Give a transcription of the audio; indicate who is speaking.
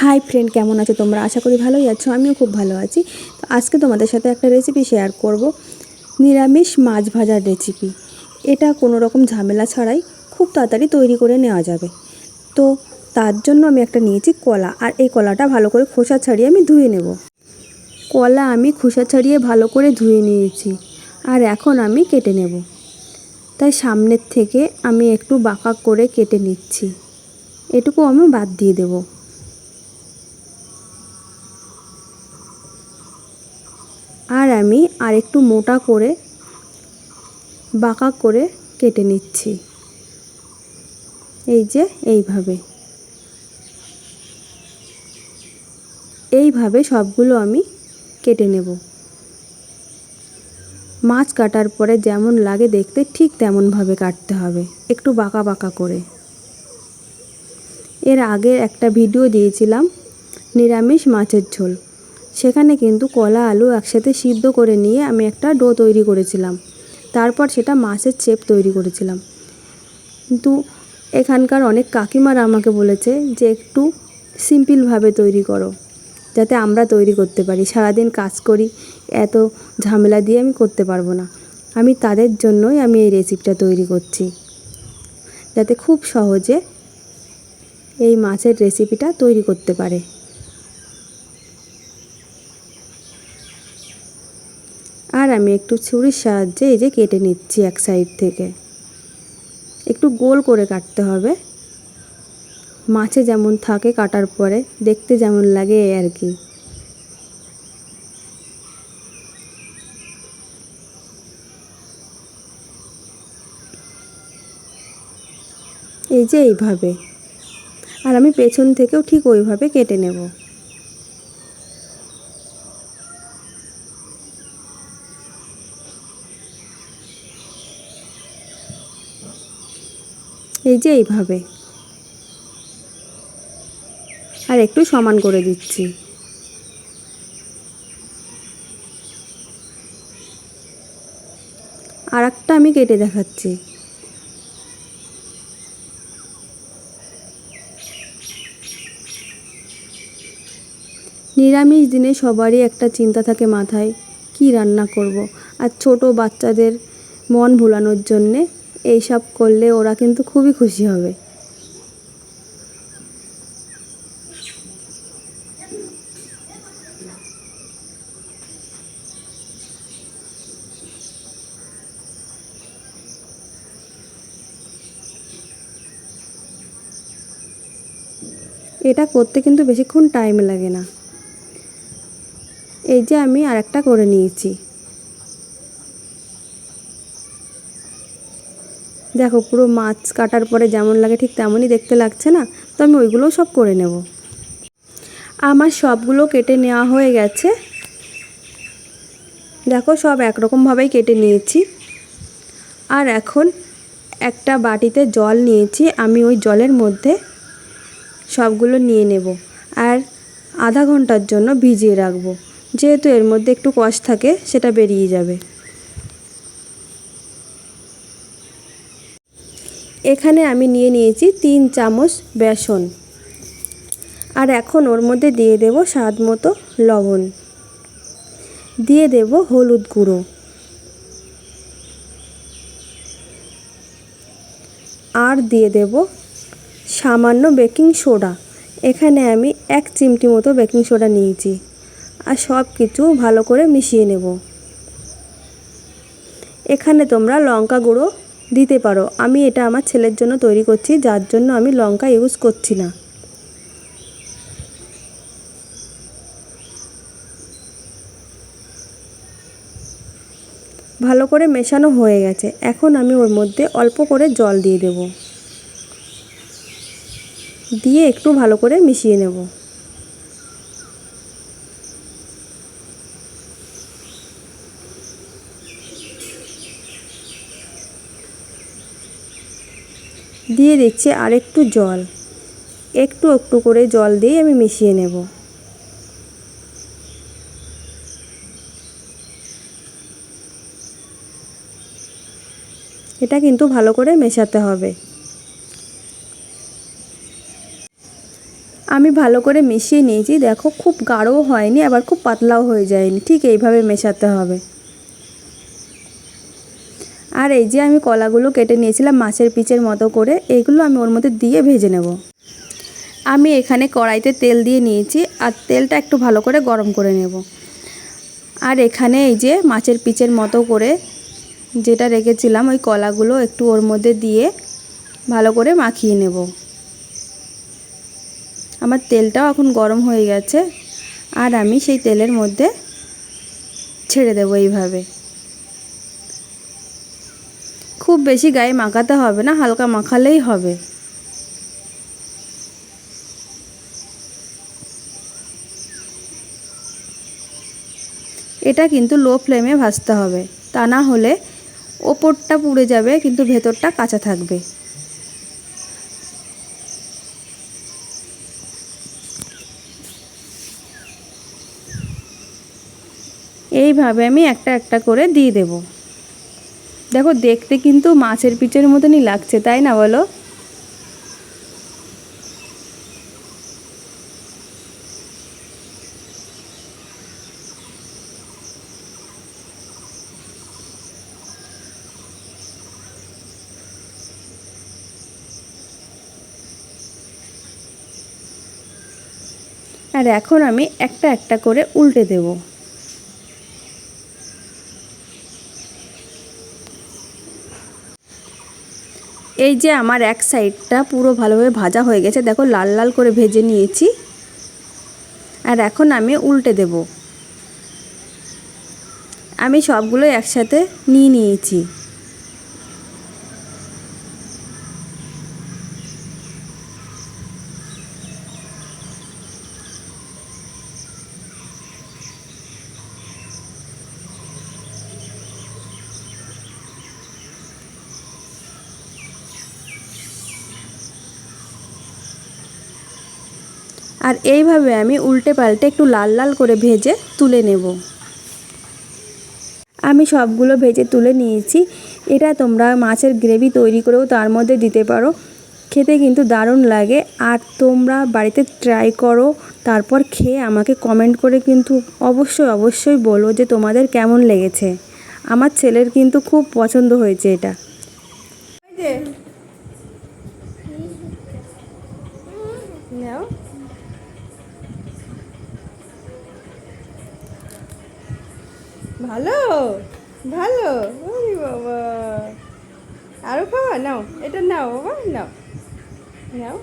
Speaker 1: Hi friend কেমন আছো তোমরা? আশা করি ভালোই আছো, আমিও খুব ভালো আছি। তো আজকে তোমাদের সাথে একটা রেসিপি শেয়ার করব, নিরামিষ মাছ ভাজার রেসিপি এটা কোনো রকম ঝামেলা ছাড়াই খুব তাড়াতাড়ি তৈরি করে নেওয়া যাবে। তো তার জন্য আমি একটা নিয়েছি কলা, আর এই কলাটা ভালো করে খোসা ছাড়িয়ে আমি ধুয়ে নেব। কলা আমি খোসা ছাড়িয়ে ভালো করে ধুয়ে নিয়েছি, আর এখন আমি কেটে নেব। তাই সামনের থেকে আমি একটু বাঁকা করে কেটে নিচ্ছি। এটুকু আমি বাদ দিয়ে দেবো। আমি আর একটু মোটা করে বাঁকা করে কেটে নিচ্ছি। এই যে এইভাবে। এইভাবে সবগুলো আমি কেটে নেব। মাছ কাটার পরে যেমন লাগে দেখতে ঠিক তেমনভাবে কাটতে হবে, একটু বাঁকা বাঁকা করে। এর আগে একটা ভিডিও দিয়েছিলাম, নিরামিষ মাছের ঝোল। সেখানে কিন্তু কলা, আলু একসাথে সিদ্ধ করে নিয়ে আমি একটা ডো তৈরি করেছিলাম। তারপর সেটা মাছের চেপ তৈরি করেছিলাম। কিন্তু এখানকার অনেক কাকিমারা আমাকে বলেছে যে একটু সিম্পলভাবে তৈরি করো, যাতে আমরা তৈরি করতে পারি। সারাদিন কাজ করি, এত ঝামেলা দিয়ে আমি করতে পারব না। আমি তাদের জন্যই আমি এই রেসিপিটা তৈরি করছি, যাতে খুব সহজে এই মাছের রেসিপিটা তৈরি করতে পারে। আর আমি একটু ছুরির সাহায্যে এই যে কেটে নিচ্ছি এক সাইড থেকে। একটু গোল করে কাটতে হবে। মাছে যেমন থাকে কাটার পরে দেখতে যেমন লাগে আর কি। এই যে এইভাবে। আর আমি পেছন থেকেও ঠিক ওইভাবে কেটে নেব। এই যে এইভাবে। আর একটু সমান করে দিচ্ছি। আর একটা আমি কেটে দেখাচ্ছি। নিরামিষ দিনে সবারই একটা চিন্তা থাকে মাথায়, কি রান্না করব। আর ছোট বাচ্চাদের মন ভোলানোর জন্যে এইসব করলে ওরা কিন্তু খুবই খুশি হবে। এটা করতে কিন্তু বেশিক্ষণ টাইম লাগে না। এই যে আমি আরেকটা করে নিয়েছি। দেখো, পুরো মাছ কাটার পরে যেমন লাগে ঠিক তেমনই দেখতে লাগছে না? তো আমি ওইগুলোও সব করে নেব। আমার সবগুলো কেটে নেওয়া হয়ে গেছে। দেখো, সব একরকমভাবেই কেটে নিয়েছি। আর এখন একটা বাটিতে জল নিয়েছি, আমি ওই জলের মধ্যে সবগুলো নিয়ে নেব। আর আধা ঘণ্টার জন্য ভিজিয়ে রাখব। যেহেতু এর মধ্যে একটু কষ থাকে, সেটা বেরিয়ে যাবে। এখানে আমি নিয়ে নিয়েছি তিন চামচ বেসন। আর এখন ওর মধ্যে দিয়ে দেব স্বাদ মতো লবণ। দিয়ে দেব হলুদ গুঁড়ো। আর দিয়ে দেব সামান্য বেকিং সোডা। এখানে আমি এক চিমটি মতো বেকিং সোডা নিয়েছি। আর সব কিছু ভালো করে মিশিয়ে নেব। এখানে তোমরা লঙ্কা গুঁড়ো দিতে পারো। আমি এটা আমার ছেলের জন্য তৈরি করছি, যার জন্য আমি লঙ্কা ইউজ করছি না। ভালো করে মেশানো হয়ে গেছে। এখন আমি ওর মধ্যে অল্প করে জল দিয়ে দেব। দিয়ে একটু ভালো করে মিশিয়ে নেব। দিয়ে দিচ্ছি আর একটু জল। একটু একটু করে জল দিয়ে আমি মিশিয়ে নেব। এটা কিন্তু ভালো করে মেশাতে হবে। আমি ভালো করে মিশিয়ে নিয়েছি। দেখো, খুব গাঢ়ও হয়নি, আবার খুব পাতলাও হয়ে যায়নি। ঠিক এইভাবে মেশাতে হবে। আর এই যে আমি কলাগুলো কেটে নিয়েছিলাম মাছের পিচের মতো করে এইগুলো আমি ওর মধ্যে দিয়ে ভেজে নেব। আমি এখানে কড়াইতে তেল দিয়ে নিয়েছি আর তেলটা একটু ভালো করে গরম করে নেব। আর এখানে এই যে মাছের পিচের মতো করে যেটা রেখেছিলাম, ওই কলাগুলো একটু ওর মধ্যে দিয়ে ভালো করে মাখিয়ে নেব। আমার তেলটাও এখন গরম হয়ে গেছে আর আমি সেই তেলের মধ্যে ছেড়ে দেবো এইভাবে। খুব বেশি গায়ে মাখাতে হবে না, হালকা মাখালেই হবে। এটা কিন্তু লো ফ্লেমে ভাজতে হবে। তা না হলে ওপরটা পুড়ে যাবে, কিন্তু ভেতরটা কাঁচা থাকবে। এইভাবে আমি একটা একটা করে দিয়ে দেব। দেখো, দেখতে কিন্তু মাছের পিচের মতনই লাগছে, তাই না বলো? আর এখন আমি একটা একটা করে উল্টে দেবো। এই যে আমার এক সাইডটা পুরো ভালোভাবে ভাজা হয়ে গেছে, দেখো লাল লাল করে ভেজে নিয়েছি। আর এখন আমি উল্টে দেব। আমি সবগুলো একসাথে নিয়ে নিয়েছি। আর এইভাবে আমি উল্টে পাল্টে একটু লাল লাল করে ভেজে তুলে নেব। আমি সবগুলো ভেজে তুলে নিয়েছি। এটা তোমরা মাছের গ্রেভি তৈরি করেও তার মধ্যে দিতে পারো। খেতে কিন্তু দারুণ লাগে। আর তোমরা বাড়িতে ট্রাই করো, তারপর খেয়ে আমাকে কমেন্ট করে কিন্তু অবশ্যই অবশ্যই বলো যে তোমাদের কেমন লেগেছে। আমার ছেলের কিন্তু খুব পছন্দ হয়েছে এটা। ভালো? ভালো? ওরে বাবা। আরও খাওয়া? নাও এটা নাও বাবা নাও। নাও।